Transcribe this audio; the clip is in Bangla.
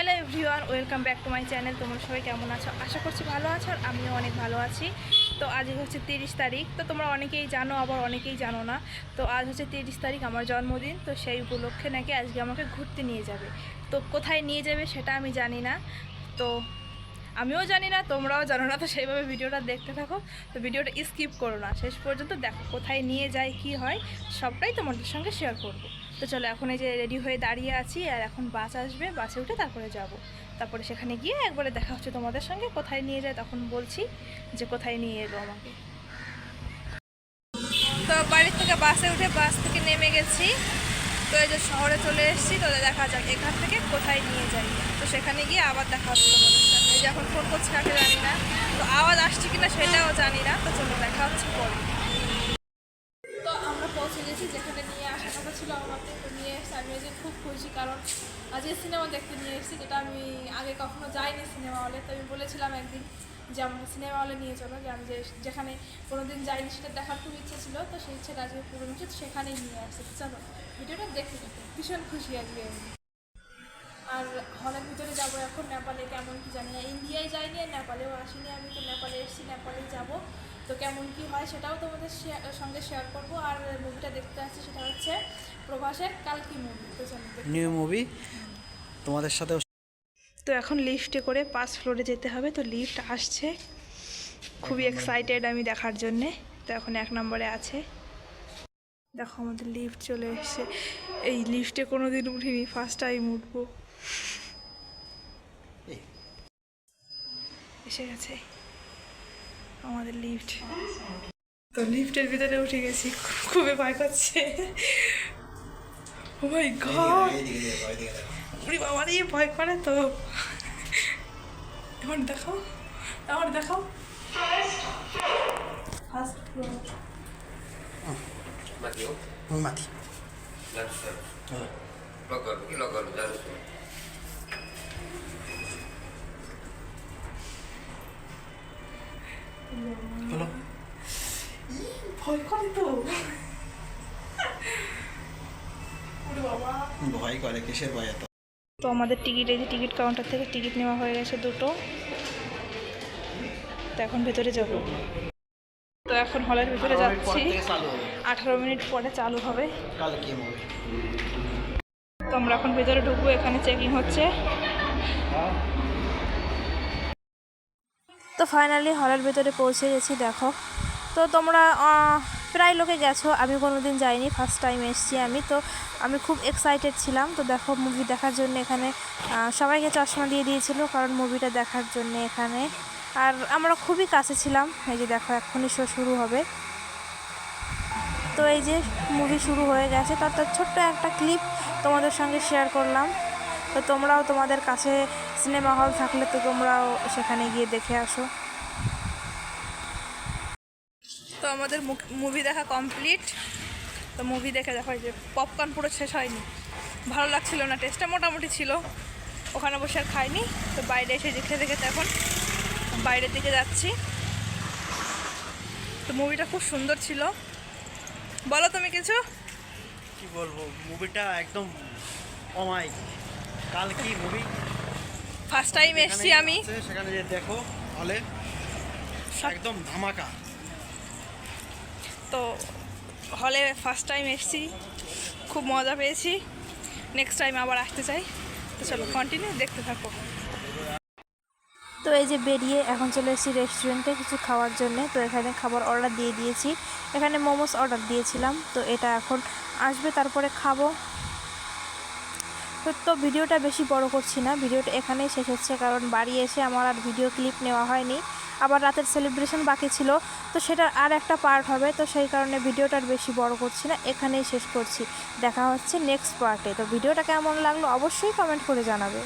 Hello everyone, welcome back to my channel. তোমরা সবাই কেমন আছো? আশা করছি ভালো আছো আর আমিও অনেক ভালো আছি। তো আজ হচ্ছে তিরিশ তারিখ। তো তোমরা অনেকেই জানো, আবার অনেকেই জানো না। তো আজ হচ্ছে তিরিশ তারিখ, আমার জন্মদিন। তো সেই উপলক্ষে নাকি আজকে আমাকে ঘুরতে নিয়ে যাবে। তো কোথায় নিয়ে যাবে সেটা আমি জানি না। তো আমিও জানি না, তোমরাও জানো না। তো সেইভাবে ভিডিওটা দেখতে থাকো। তো ভিডিওটা স্কিপ করো না। শেষ পর্যন্ত দেখো কোথায় নিয়ে যায়, কি হয়। সবটাই তোমাদের সঙ্গে শেয়ার করব। তো চলো এখন এই যে রেডি হয়ে দাঁড়িয়ে আছি আর এখন বাস আসবে, বাসে উঠে তারপরে যাব। তারপরে সেখানে গিয়ে একবারে দেখা হচ্ছে তোমাদের সঙ্গে, কোথায় নিয়ে যায় তখন বলছি যে কোথায় নিয়ে এলো আমাকে। তো বাড়ির থেকে বাসে উঠে বাস থেকে নেমে গেছি। তো এই যে শহরে চলে এসেছি, তো দেখা যাক এখান থেকে কোথায় নিয়ে যাই। তো সেখানে গিয়ে আবার দেখা হচ্ছে তোমাদের সঙ্গে। যখন ফোন করছি কাকে জানি না। তো আওয়াজ আসছে কিনা সেটাও জানি না। তো চলো দেখা হচ্ছে পরে তো আমরা পৌঁছে গেছি যেখানে নিয়ে আসার কথা ছিল আমাকে তো নিয়ে এসেছি আমি যে খুব খুশি কারণ আজকে সিনেমা দেখতে নিয়ে এসেছি, যেটা আমি আগে কখনো যাইনি সিনেমা হলে। তো আমি বলেছিলাম একদিন যে আমাকে সিনেমা হলে নিয়ে চলো, যে আমি যে যেখানে কোনো দিন যাইনি সেটা দেখার খুব ইচ্ছে ছিল, তো সেই ইচ্ছেটা আজকে পূরণ হচ্ছে সেখানেই নিয়ে আসছে। চলো, ভিডিওটা দেখতে থাকো। ভীষণ খুশি আজকে আমি। আর হলের ভিতরে যাব এখন, নেপালে কেমন কি জানি না। ইন্ডিয়ায় যাইনি আর নেপালেও আসিনি আমি, তো নেপালে এসেছি নেপালে যাব। তো কেমন কি হয় সেটাও তোমাদের সঙ্গে শেয়ার করব। আর মুভিটা দেখতে আসছি সেটা হচ্ছে প্রভাসের কালকি মুভি তো নিউ মুভি তোমাদের সাথেও তো এখন লিফটে করে পাঁচ ফ্লোরে যেতে হবে। তো লিফট আসছে। খুবই এক্সাইটেড আমি দেখার জন্যে। তো এখন এক নম্বরে আছে। দেখো আমাদের লিফট চলে এসছে। এই লিফটে কোনো দিন উঠিনি ফার্স্ট টাইম উঠবো। এসে গেছে। আমাদের লিফট তো লিফটের ভিতরে উঠে গেছি খুবই ভয় করছে ও মাই গড উড়ি বাবা রে ভয় করে তো। এখন দেখাও আমার দেখাও। ফার্স্ট ফ্লোর Mateo, মাতি Lancer. Local, local, ভয় করে তো ভয় করে কিসের ভয় এত? তো আমাদের টিকিট এই যে টিকিট কাউন্টার থেকে টিকিট নেওয়া হয়ে গেছে দুটো। তো এখন ভেতরে যাব। তো এখন হলের ভিতরে যাচ্ছি। আঠারো মিনিট পরে চালু হবে। তো আমরা এখন ভেতরে ঢুকবো এখানে চেকিং হচ্ছে। তো ফাইনালি হলের ভেতরে পৌঁছে গেছি দেখো। তো তোমরা প্রায় লোকে গেছো। আমি কোনো দিন যাইনি ফার্স্ট টাইম এসেছি আমি। তো আমি খুব এক্সাইটেড ছিলাম। তো দেখো মুভি দেখার জন্য এখানে সবাইকে চশমা দিয়ে দিয়েছিল কারণ মুভিটা দেখার জন্য এখানে। আর আমরা খুবই কাছে ছিলাম। এই যে দেখো এখনই শো শুরু হবে। তো এই যে মুভি শুরু হয়ে গেছে। তার তার ছোট্ট একটা ক্লিপ তোমাদের সঙ্গে শেয়ার করলাম। তো তোমরাও তোমাদের কাছে সিনেমা হল থাকলে তো তোমরাও সেখানে গিয়ে দেখে আসো তো আমাদের মুভি দেখা কমপ্লিট তো মুভি দেখে দেখো যে পপকর্ন পুরো শেষ হয়নি। ভালো লাগছিল না টেস্টটা মোটামুটি ছিল। ওখানে বসে আর খাইনি তো বাইরে এসে দেখে দেখে এখন বাইরের দিকে যাচ্ছি। তো মুভিটা খুব সুন্দর ছিল। বলো তুমি কিছু? কি বলব মুভিটা একদম অমাই কাল কি মুভি ফার্স্ট টাইম এসছি আমি। সেখানে দেখো হলে একদম ধামাকা। তো হলে ফার্স্ট টাইম এসেছি খুব মজা পেয়েছি। নেক্সট টাইম আবার আসতে চাই। তো চলো কন্টিনিউ দেখতে থাকো। তো এই যে বেরিয়ে এখন চলে এসেছি রেস্টুরেন্টে কিছু খাওয়ার জন্য। তো এখানে খাবার অর্ডার দিয়ে দিয়েছি। এখানে মোমোস অর্ডার দিয়েছিলাম। তো এটা এখন আসবে, তারপরে খাব। তো তো ভিডিওটা বেশি বড় করছি না। ভিডিওটা এখানেই শেষ হচ্ছে, কারণ বাড়ি এসে আমার আর ভিডিও ক্লিপ নেওয়া হয়নি। আবার রাতের সেলিব্রেশন বাকি ছিল। তো সেটার আর একটা পার্ট হবে। তো সেই কারণে ভিডিওটার বেশি বড় করছি না। এখানেই শেষ করছি। দেখা হচ্ছে নেক্সট পার্টে তো ভিডিওটা কেমন লাগল অবশ্যই কমেন্ট করে জানাবে।